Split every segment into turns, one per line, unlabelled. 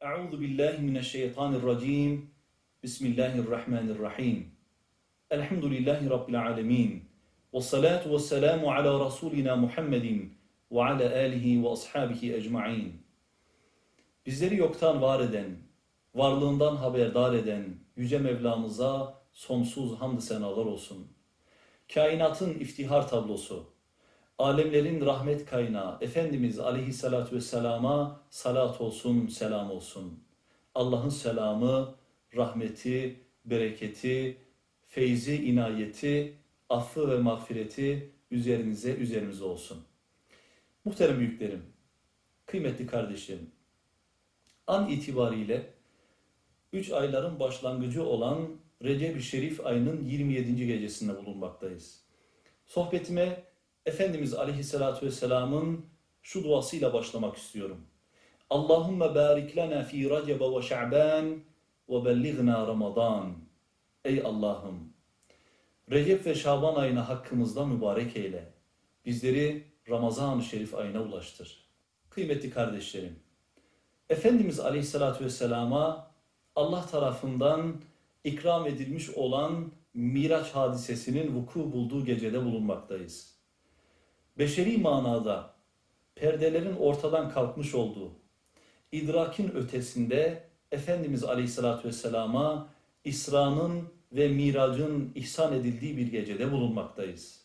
Euzu billahi mineşşeytanirracim. Bismillahirrahmanirrahim. Elhamdülillahi rabbil alamin. Ve salatu vesselamu ala rasulina Muhammedin ve ala alihi ve ashabihi ecmaîn. Bizleri yoktan var eden, varlığından haberdar eden yüce Mevlamıza sonsuz hamd senalar olsun. Kainatın iftihar tablosu, alemlerin rahmet kaynağı Efendimiz aleyhissalatü vesselama salat olsun, selam olsun. Allah'ın selamı, rahmeti, bereketi, feyzi, inayeti, affı ve mağfireti üzerinize, üzerimize olsun. Muhterem büyüklerim, kıymetli kardeşlerim, an itibariyle 3 ayların başlangıcı olan Recep-i Şerif ayının 27. gecesinde bulunmaktayız. Sohbetime Efendimiz Aleyhisselatü Vesselam'ın şu duasıyla başlamak istiyorum. Allahümme barik lana fi Recep ve Şa'ban ve bellighna Ramazan. Ey Allah'ım! Recep ve Şaban ayına hakkımızda mübarek eyle. Bizleri Ramazan-ı Şerif ayına ulaştır. Kıymetli kardeşlerim, Efendimiz Aleyhisselatü Vesselam'a Allah tarafından ikram edilmiş olan Miraç hadisesinin vuku bulduğu gecede bulunmaktayız. Beşeri manada perdelerin ortadan kalkmış olduğu, idrakin ötesinde Efendimiz Aleyhisselatü Vesselam'a İsra'nın ve Mirac'ın ihsan edildiği bir gecede bulunmaktayız.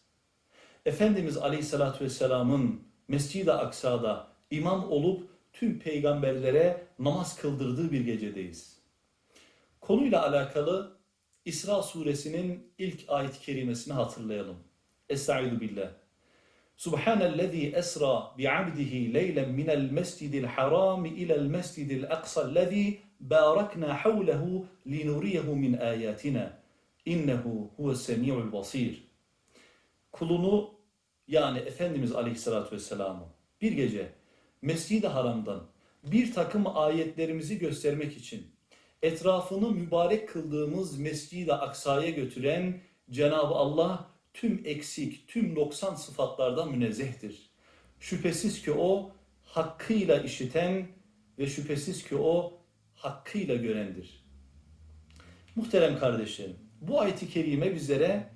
Efendimiz Aleyhisselatü Vesselam'ın Mescid-i Aksa'da imam olup tüm peygamberlere namaz kıldırdığı bir gecedeyiz. Konuyla alakalı İsra suresinin ilk ayet-i kerimesini hatırlayalım. Estaizu billah. Subhanellezî esra bi'abdihi leylen minel mescidil harami ilel mescidil aksa'llezî bârakna havlehu linuriyehu min âyâtina. İnnehu huves semî'ul basîr. Kulunu yani Efendimiz Aleyhisselatü Vesselam'ı bir gece Mescid-i Haram'dan bir takım ayetlerimizi göstermek için etrafını mübarek kıldığımız Mescid-i Aksa'ya götüren Cenab-ı Allah tüm eksik, tüm noksan sıfatlardan münezzehtir. Şüphesiz ki o hakkıyla işiten ve şüphesiz ki o hakkıyla görendir. Muhterem kardeşlerim, bu ayet-i kerime bizlere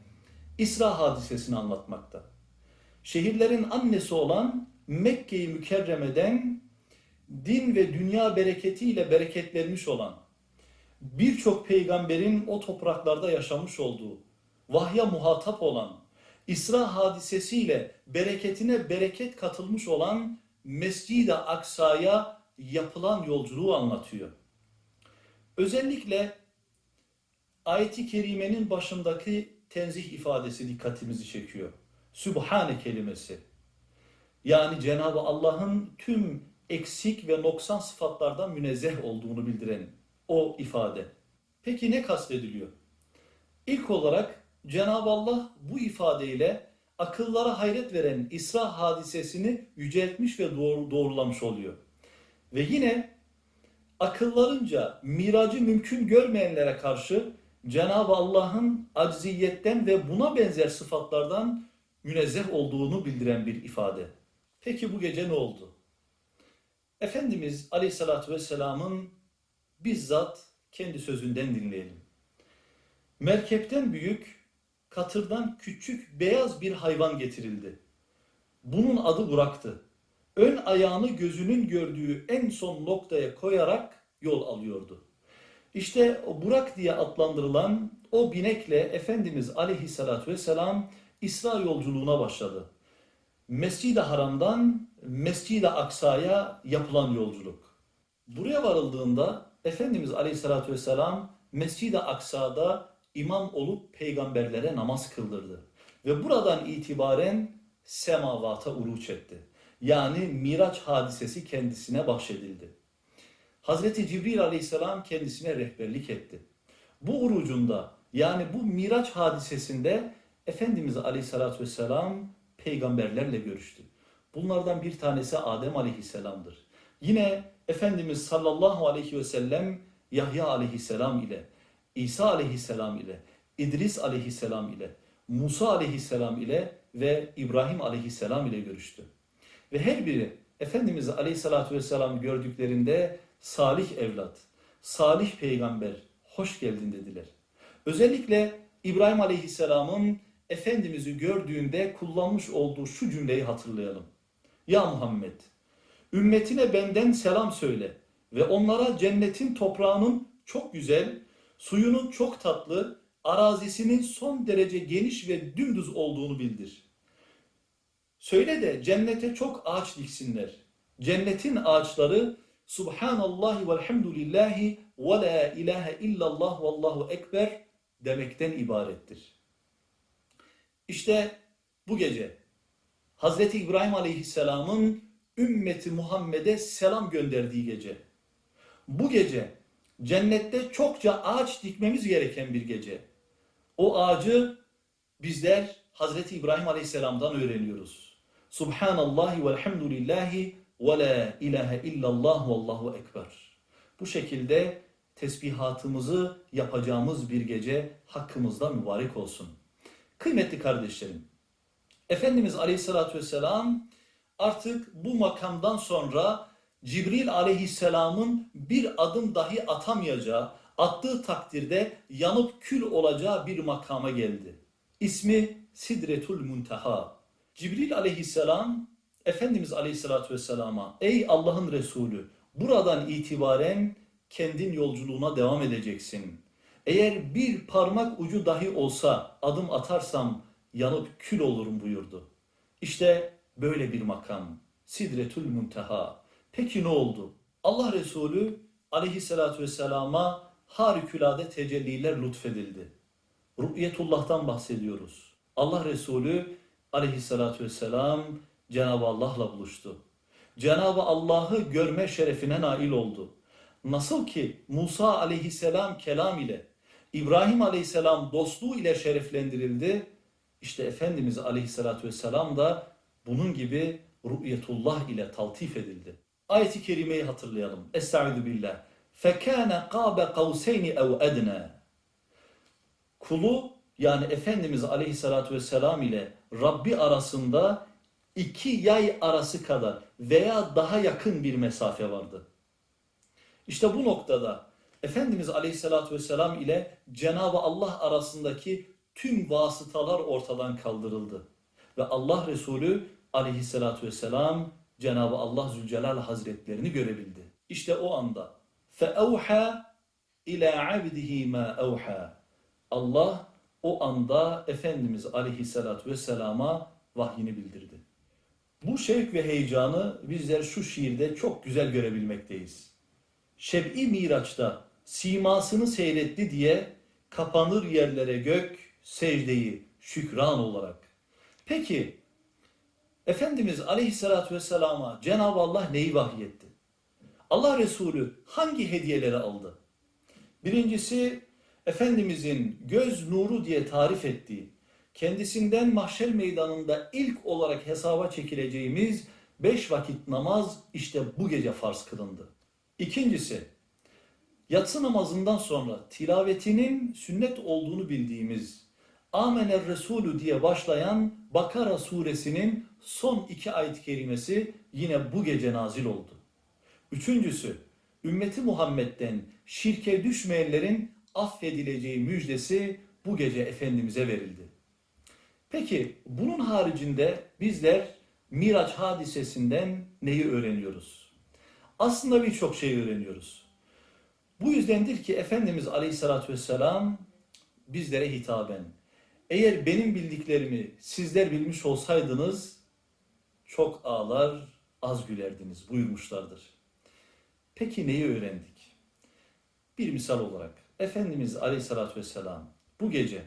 İsra hadisesini anlatmakta. Şehirlerin annesi olan Mekke-i Mükerreme'den din ve dünya bereketiyle bereketlenmiş olan birçok peygamberin o topraklarda yaşamış olduğu, vahya muhatap olan, İsra hadisesiyle bereketine bereket katılmış olan Mescid-i Aksa'ya yapılan yolculuğu anlatıyor. Özellikle ayeti kerimenin başındaki tenzih ifadesi dikkatimizi çekiyor. Sübhane kelimesi. Yani Cenab-ı Allah'ın tüm eksik ve noksan sıfatlardan münezzeh olduğunu bildiren o ifade. Peki ne kastediliyor? İlk olarak Cenab-ı Allah bu ifadeyle akıllara hayret veren İsra hadisesini yüceltmiş ve doğru, doğrulamış oluyor. Ve yine akıllarınca miracı mümkün görmeyenlere karşı Cenab-ı Allah'ın acziyetten ve buna benzer sıfatlardan münezzeh olduğunu bildiren bir ifade. Peki bu gece ne oldu? Efendimiz Aleyhisselatü Vesselam'ın bizzat kendi sözünden dinleyelim. Merkepten büyük, katırdan küçük beyaz bir hayvan getirildi. Bunun adı Burak'tı. Ön ayağını gözünün gördüğü en son noktaya koyarak yol alıyordu. İşte Burak diye adlandırılan o binekle Efendimiz Aleyhisselatü Vesselam İsra yolculuğuna başladı. Mescid-i Haram'dan Mescid-i Aksa'ya yapılan yolculuk. Buraya varıldığında Efendimiz Aleyhisselatü Vesselam Mescid-i Aksa'da imam olup peygamberlere namaz kıldırdı. Ve buradan itibaren semavata uruç etti. Yani Miraç hadisesi kendisine bahşedildi. Hazreti Cibril Aleyhisselam kendisine rehberlik etti. Bu urucunda yani bu Miraç hadisesinde Efendimiz Aleyhisselatü Vesselam peygamberlerle görüştü. Bunlardan bir tanesi Adem Aleyhisselam'dır. Yine Efendimiz sallallahu aleyhi ve sellem Yahya aleyhisselam ile, İsa aleyhisselam ile, İdris aleyhisselam ile, Musa aleyhisselam ile ve İbrahim aleyhisselam ile görüştü. Ve her biri Efendimiz aleyhissalatü vesselam gördüklerinde salih evlat, salih peygamber hoş geldin dediler. Özellikle İbrahim Aleyhisselam'ın Efendimiz'i gördüğünde kullanmış olduğu şu cümleyi hatırlayalım. Ya Muhammed, ümmetine benden selam söyle ve onlara cennetin toprağının çok güzel, suyunun çok tatlı, arazisinin son derece geniş ve dümdüz olduğunu bildir. Söyle de cennete çok ağaç diksinler. Cennetin ağaçları Subhanallahi velhamdülillahi ve la ilahe illallah vallahu ekber demekten ibarettir. İşte bu gece Hazreti İbrahim Aleyhisselam'ın ümmeti Muhammed'e selam gönderdiği gece. Bu gece cennette çokça ağaç dikmemiz gereken bir gece. O ağacı bizler Hazreti İbrahim Aleyhisselam'dan öğreniyoruz. Subhanallahi velhamdülillahi ve la ilahe illallah vallahu ekber. Bu şekilde tesbihatımızı yapacağımız bir gece hakkımızda mübarek olsun. Kıymetli kardeşlerim, Efendimiz Aleyhisselatü Vesselam artık bu makamdan sonra Cibril Aleyhisselam'ın bir adım dahi atamayacağı, attığı takdirde yanıp kül olacağı bir makama geldi. İsmi Sidretul Muntaha. Cibril Aleyhisselam Efendimiz Aleyhisselatü Vesselam'a ey Allah'ın Resulü buradan itibaren kendin yolculuğuna devam edeceksin. Eğer bir parmak ucu dahi olsa adım atarsam yanıp kül olurum buyurdu. İşte böyle bir makam. Sidretül Munteha. Peki ne oldu? Allah Resulü aleyhissalatü vesselama harikulade tecelliler lütfedildi. Ru'yetullah'tan bahsediyoruz. Allah Resulü aleyhissalatü vesselam Cenab-ı Allah'la buluştu. Cenab-ı Allah'ı görme şerefine nail oldu. Nasıl ki Musa aleyhisselam kelam ile, İbrahim aleyhisselam dostluğu ile şereflendirildi, işte Efendimiz aleyhissalatü vesselam da bunun gibi ru'yetullah ile taltif edildi. Ayet-i kerimeyi hatırlayalım. Estaizu billah. Fekâne kâbe kavseyni ev edne. Kulu yani Efendimiz aleyhissalatu vesselam ile Rabbi arasında iki yay arası kadar veya daha yakın bir mesafe vardı. İşte bu noktada Efendimiz aleyhissalatu vesselam ile Cenab-ı Allah arasındaki tüm vasıtalar ortadan kaldırıldı. Ve Allah Resulü aleyhissalatu vesselam Cenab-ı Allah Zülcelal Hazretlerini görebildi. İşte o anda فَاَوْحَى ila عَبْدِهِ مَا اَوْحَى Allah o anda Efendimiz Aleyhisselatü Vesselam'a vahyini bildirdi. Bu şevk ve heyecanı bizler şu şiirde çok güzel görebilmekteyiz. Şeb'i Miraç'ta simasını seyretti diye kapanır yerlere gök secdeyi şükran olarak. Peki Efendimiz Aleyhisselatü Vesselam'a Cenab-ı Allah neyi vahyetti? Allah Resulü hangi hediyeleri aldı? Birincisi Efendimizin göz nuru diye tarif ettiği, kendisinden mahşer meydanında ilk olarak hesaba çekileceğimiz beş vakit namaz işte bu gece farz kılındı. İkincisi, yatsı namazından sonra tilavetinin sünnet olduğunu bildiğimiz Amener Resulü diye başlayan Bakara suresinin son iki ayet kerimesi yine bu gece nazil oldu. Üçüncüsü, ümmeti Muhammed'den şirke düşmeyenlerin affedileceği müjdesi bu gece Efendimiz'e verildi. Peki bunun haricinde bizler Miraç hadisesinden neyi öğreniyoruz? Aslında birçok şey öğreniyoruz. Bu yüzdendir ki Efendimiz Aleyhisselatü Vesselam bizlere hitaben eğer benim bildiklerimi sizler bilmiş olsaydınız çok ağlar az gülerdiniz buyurmuşlardır. Peki neyi öğrendik? Bir misal olarak Efendimiz Aleyhisselatü Vesselam bu gece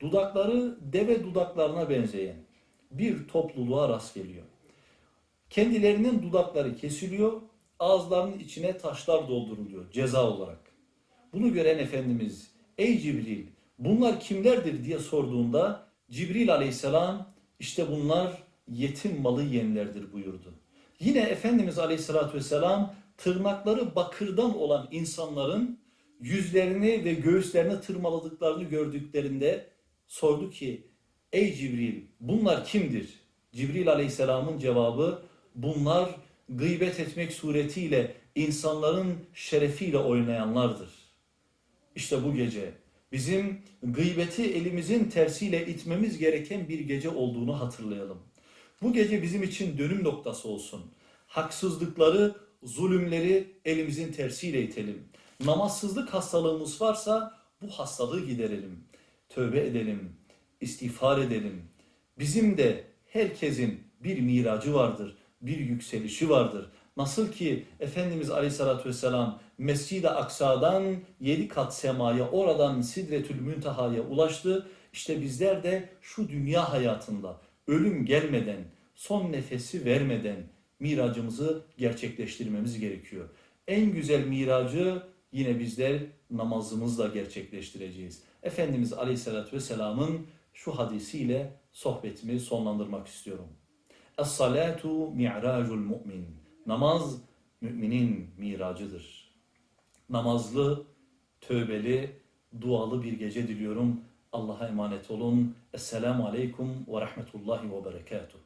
dudakları deve dudaklarına benzeyen bir topluluğa rast geliyor. Kendilerinin dudakları kesiliyor, ağızlarının içine taşlar dolduruluyor ceza olarak. Bunu gören Efendimiz, ey Cibril bunlar kimlerdir diye sorduğunda Cibril aleyhisselam işte bunlar yetim malı yiyenlerdir buyurdu. Yine Efendimiz aleyhissalatü vesselam tırnakları bakırdan olan insanların yüzlerini ve göğüslerini tırmaladıklarını gördüklerinde sordu ki ey Cibril bunlar kimdir? Cibril aleyhisselamın cevabı bunlar gıybet etmek suretiyle insanların şerefiyle oynayanlardır. İşte bu gece bizim gıybeti elimizin tersiyle itmemiz gereken bir gece olduğunu hatırlayalım. Bu gece bizim için dönüm noktası olsun. Haksızlıkları, zulümleri elimizin tersiyle itelim. Namazsızlık hastalığımız varsa bu hastalığı giderelim. Tövbe edelim, istiğfar edelim. Bizim de herkesin bir miracı vardır, bir yükselişi vardır. Nasıl ki Efendimiz Aleyhisselatü Vesselam Mescid-i Aksa'dan yedi kat semaya, oradan Sidretül Münteha'ya ulaştı. İşte bizler de şu dünya hayatında ölüm gelmeden, son nefesi vermeden miracımızı gerçekleştirmemiz gerekiyor. En güzel miracı yine bizler namazımızla gerçekleştireceğiz. Efendimiz Aleyhisselatü Vesselam'ın şu hadisiyle sohbetimi sonlandırmak istiyorum. Es-salatu mi'racul mu'min. Namaz müminin miracıdır. Namazlı, tövbeli, dualı bir gece diliyorum. Allah'a emanet olun. Esselamu Aleyküm ve Rahmetullahi ve Berekatuhu.